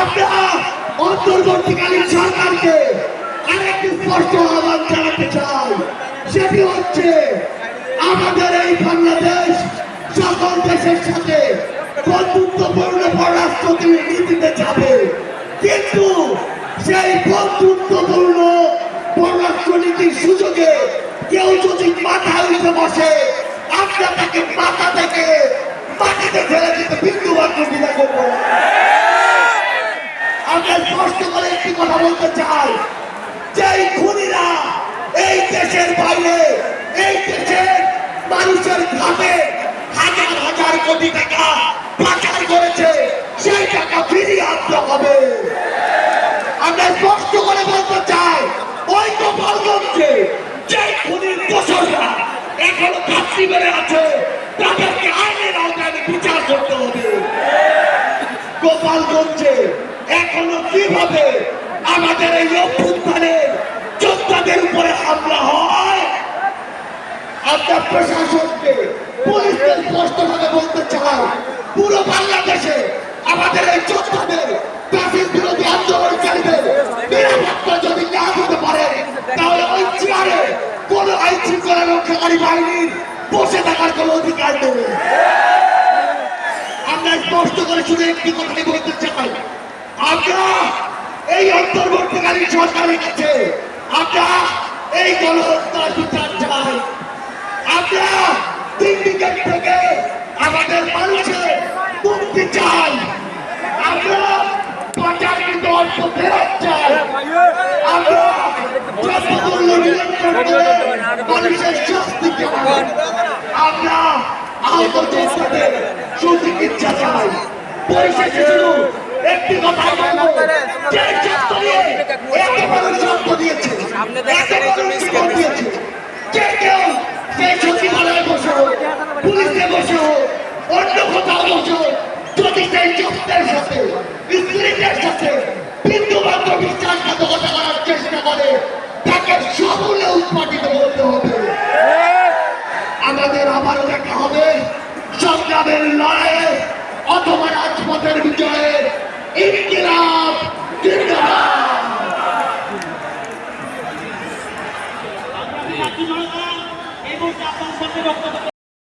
আমরা অন্তর্বর্তীকালীন সরকারকে আরেকটি স্পষ্ট আহ্বান জানাতে চাই। সেটি হচ্ছে, আমাদের এই বাংলাদেশ সকল দেশের সাথে বন্ধুত্বপূর্ণ পররাষ্ট্র নীতিতে যাবে। কিন্তু সেই বন্ধুত্বপূর্ণ পররাষ্ট্র নীতির সুযোগে কেউ যদি মাথা উঠে বসে, আমরা তাকে মাথা থেকে মাত্র দ্বিধা করব। আমরা স্পষ্ট করে একটি কথা বলতে চাই। যে খুনিরা এই দেশের বাইরে, এই দেশের মানুষের খাতে হাজার হাজার কোটি টাকা পাচার করেছে, সেই টাকা ফিরিয়ে আনতে হবে। আমরা স্পষ্ট করে বলতে চাই ওই গোপালগঞ্জে যে খুনির দোষররা এখনও কাছি বেড়ে আছে তাদেরকে আইনের আওতায় বিচার করতে হবে। গোপালগঞ্জে এখনও কীভাবে আমাদের এই অভ্যুত্থানের যোদ্ধাদের উপরে হামলা হয়? আপনার প্রশাসনকে পুলিশকে স্পষ্টভাবে বলতে চাই, পুরো বাংলাদেশে আমাদের এই যোদ্ধাদের কাশির বিরোধী আন্দোলনকারীদের নিরাপত্তা যদি না দিতে পারে, তাহলে ওই চেয়ারে কোনো আইন শৃঙ্খলা রক্ষাকারী বাহিনীর থাকার কোনো অধিকার নেই। আমরা স্পষ্ট করে শুধু একটি কথাই বলতে চাই। আমরা এই অন্তর্বর্তীকালীন সরকারের কাছে আমরা এই গণহত্যার বিচার চাই। আমরা সিন্ডিকেট থেকে আমাদের মানুষের মুক্তি চাই। আমরা প্রচারিত অর্থ ফেরত চাই আমরা দ্রব্যমূল্য নিয়ন্ত্রণ করে মানুষের শাস্তি চাই আমরা আহত যোদ্ধাদের সুচিকিৎসা চাই পরিশেষে শুধু একটি কথা বলব যে শব্দ দিয়ে এত বড় শব্দ দিয়েছে এত বড় আবারও দেখা হবে। সংগ্রামের লড়াইয়ে অথবা রাজপথের বিজয়ে বক্তব্য